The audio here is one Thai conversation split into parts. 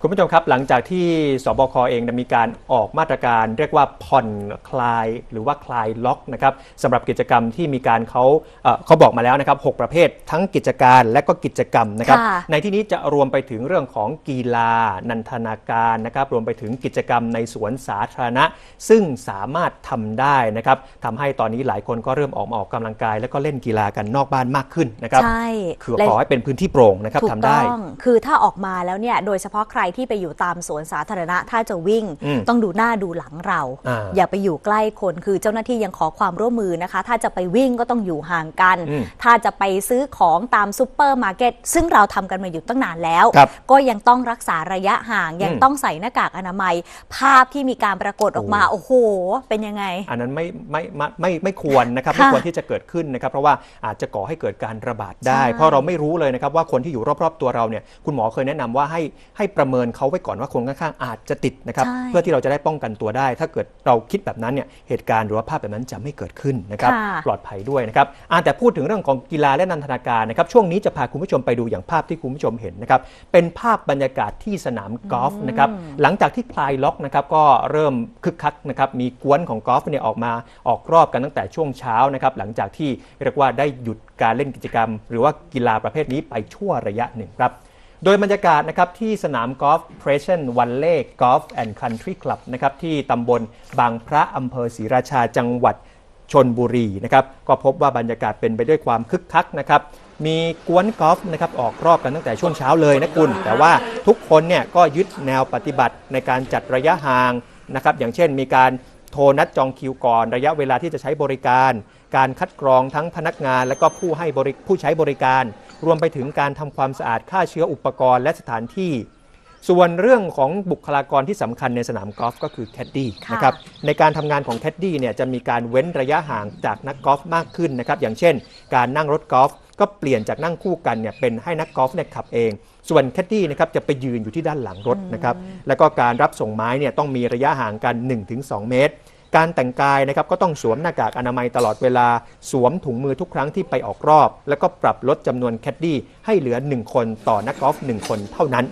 คุณผู้ชมครับหลังจากที่สบคเองมีการออกมาตรการ เรียกว่าผ่อนคลายหรือว่าคลายล็อกนะครับสำหรับกิจกรรมที่มีการเขาเอ่อเขาบอกมาแล้วนะครับหกประเภททั้งกิจการและก็กิจกรรมนะครับค่ะในที่นี้จะรวมไปถึงเรื่องของกีฬา นันทนาการนะครับรวมไปถึงกิจกรรมในสวนสาธารณะ ซึ่งสามารถทำได้นะครับทำให้ตอนนี้หลายคนก็เริ่มออกมาออกกำลังกาย แล้วก็เล่นกีฬากันนอกบ้านมากขึ้นนะครับใช่คือและขอให้เป็นพื้นที่โปร่งนะครับถูกทำได้ต้องคือถ้าออกมาแล้วเนี่ยโดยเฉพาะใครที่ไปอยู่ตามสวนสาธารณะ ถ้าจะวิ่งอืมต้องดูหน้าดูหลังเราอ่าอย่าไปอยู่ใกล้คนคือเจ้าหน้าที่ยังขอความร่วมมือนะคะ ถ้าจะไปวิ่งก็ต้องอยู่ห่างกันอืมถ้าจะไปซื้อของตามซูเปอร์มาร์เก็ตซึ่งเราทำกันมาอยู่ตั้งนานแล้วครับก็ยังต้องรักษาระยะห่างยังอืมต้องใส่หน้ากากอนามัย ภาพที่มีการปรากฏออกมาโอ้โห เป็นยังไง อันนั้นไม่ไม่ไม่ไม่ไม่ควรนะครับค่ะไม่ควรที่จะเกิดขึ้นนะครับ เพราะว่าอาจจะก่อให้เกิดการระบาดได้ใช่เพราะเราไม่รู้เลยนะครับว่าคนที่อยู่รอบๆตัวเราเนี่ยคุณหมอเคยแนะนำว่าให้ให้ประเมินเขาไว้ก่อนว่าคนข้างๆอาจจะติดนะครับใช่เพื่อที่เราจะได้ป้องกันตัวได้ ถ้าเกิดเราคิดแบบนั้นเนี่ยเหตุการณ์หรือว่าภาพแบบนั้นจะไม่เกิดขึ้นนะครับค่ะปลอดภัยด้วยนะครับอ่าแต่พูดถึงเรื่องของกีฬาและนันทนาการนะครับช่วงนี้จะพาคุณผู้ชมไปดูอย่างภาพที่คุณผู้ชมเห็นนะครับเป็นภาพบรรยากาศที่สนามกอล์ฟนะครับหลังจากที่คลายล็อกนะครับก็เริ่มคึกคักนะครับมีกวนของกอล์ฟเนี่ยออกมาออกรอบกันตั้งแต่ช่วงเช้านะครับหลังจากที่เรียกว่าได้หยุดการเล่นกิจกรรม หรือว่ากีฬาประเภทนี้ไปชั่วระยะหนึ่งครับ โดยบรรยากาศนะครับที่สนามกอล์ฟเพรสเซนวันเล่กอล์ฟแอนด์คันทรีคลับนะครับที่ตำบลบางพระอำเภอศรีราชาจังหวัดชนบุรีนะครับก็พบว่าบรรยากาศเป็นไปด้วยความคึกคักนะครับมีกวนกอล์ฟนะครับออกรอบกันตั้งแต่ช่วงเช้าเลยนะคุณ แต่ว่าทุกคนเนี่ยก็ยึดแนวปฏิบัติในการจัดระยะห่างนะครับอย่างเช่นมีการโทรนัดจองคิวก่อน ระยะเวลาที่จะใช้บริการ การคัดกรองทั้งพนักงาน และก็ผู้ให้บริผู้ใช้บริการ รวมไปถึงการทำความสะอาดฆ่าเชื้ออุปกรณ์และสถานที่ ส่วนเรื่องของบุคลากรที่สำคัญในสนามกอล์ฟก็คือแคดดี้ค่ะนะครับในการทำงานของแคดดี้เนี่ยจะมีการเว้นระยะห่างจากนักกอล์ฟมากขึ้นนะครับอย่างเช่น การนั่งรถกอล์ฟก็เปลี่ยนจากนั่งคู่กันเนี่ยเป็นให้นักกอล์ฟเนี่ยขับเอง ส่วนแคดดี้นะครับจะไปยืนอยู่ที่ด้านหลังรถนะครับแล้วก็การรับส่งไม้เนี่ยต้องมีระยะห่างกัน 1-2 เมตร การแต่งกายนะครับก็ต้องสวมหน้ากากอนามัยตลอดเวลา สวมถุงมือทุกครั้งที่ไปออกรอบ แล้วก็ปรับลดจำนวนแคดดี้ให้เหลือ 1 คนต่อนักกอล์ฟ1คนเท่านั้น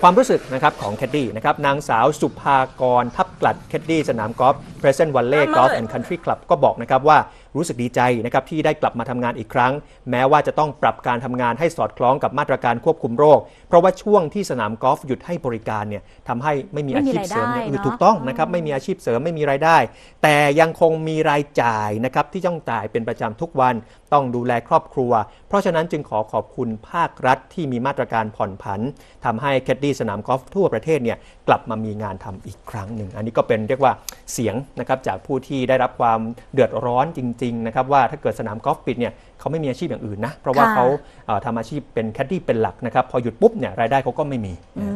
ความรู้สึกนะครับของแคดดี้นะครับนางสาวสุภากรทับกลัดแคดดี้สนามกอล์ฟ Present Valley Golf and Country Club ก็บอกนะครับว่า รู้สึกดีใจนะครับที่ได้กลับมาทำงานอีกครั้ง แม้ว่าจะต้องปรับการทำงานให้สอดคล้องกับมาตรการควบคุมโรค เพราะว่าช่วงที่สนามกอล์ฟหยุดให้บริการเนี่ยทำให้ไม่มีไม่อามีชีพเสริมรายได้อย่างอื่นเนอะถูกต้องนะครับไม่มีอาชีพเสริมไม่มีรายได้ แต่ยังคงมีรายจ่ายนะครับที่ต้องจ่ายเป็นประจำทุกวัน ต้องดูแลครอบครัว เพราะฉะนั้นจึงขอขอบคุณภาครัฐที่มีมาตรการผ่อนผันทำให้แคดดี้สนามกอล์ฟทั่วประเทศเนี่ยกลับมามีงานทำอีกครั้งหนึ่ง อันนี้ก็เป็นเรียกว่าเสียงนะครับจากผู้ที่ได้รับความเดือดร้อนจริงๆนะครับว่าถ้าเกิดสนามกอล์ฟปิดเนี่ยเขาไม่มีอาชีพอย่างอื่นนะ เพราะว่าค่ะเขาเอ่อทำอาชีพเป็นแคดดี้เป็นหลักนะครับพอหยุดปุ๊บเนี่ยรายได้เขาก็ไม่มีอืม